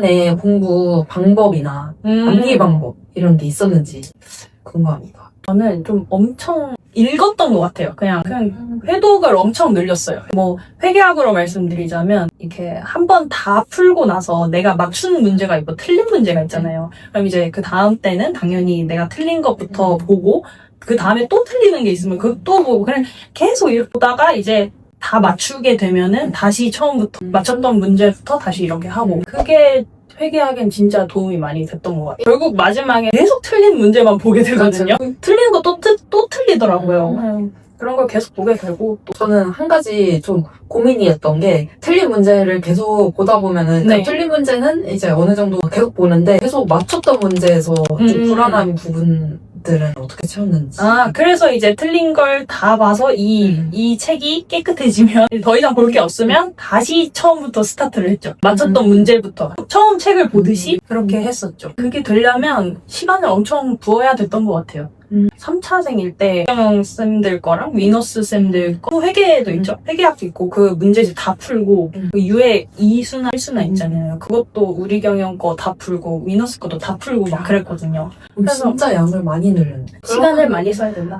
내 공부 방법이나 음. 암기 방법 이런 게 있었는지 궁금합니다. 저는 좀 엄청 읽었던 것 같아요. 그냥, 그냥 회독을 엄청 늘렸어요. 뭐, 회계학으로 말씀드리자면, 이렇게 한 번 다 풀고 나서 내가 맞춘 문제가 있고 틀린 문제가 있잖아요. 그럼 이제 그 다음 때는 당연히 내가 틀린 것부터 보고, 그 다음에 또 틀리는 게 있으면 그것도 보고, 그냥 계속 이렇게 보다가 이제 다 맞추게 되면은 다시 처음부터 맞췄던 문제부터 다시 이렇게 하고, 그게 회계학엔 진짜 도움이 많이 됐던 것 같아요. 결국 마지막에 계속 틀린 문제만 보게 되거든요. 틀린 거또 또 틀리더라고요. 음, 그런 걸 계속 보게 되고 또 저는 한 가지 좀 고민이었던 게 틀린 문제를 계속 보다 보면은 네. 그 틀린 문제는 이제 어느 정도 계속 보는데 계속 맞췄던 문제에서 좀 음. 불안한 부분 들은 어떻게 채웠는지. 아, 그래서 이제 틀린 걸 다 봐서 이, 음. 이 책이 깨끗해지면 더 이상 볼 게 없으면 다시 처음부터 스타트를 했죠. 맞췄던 음. 문제부터. 처음 책을 보듯이 그렇게 했었죠. 그게 되려면 시간을 엄청 부어야 됐던 것 같아요. 음. 3차 생일 때 경영 쌤들 거랑 위너스 쌤들 거 회계도 음. 있죠. 회계학도 있고 그 문제집 다 풀고 음. 그 유해 2수나 1수나 음. 있잖아요. 그것도 우리 경영 거 다 풀고 위너스 것도 다 풀고 막 그랬거든요. 그래서- 진짜 양을 많이 늘렸네. 시간을 많이 써야 된다.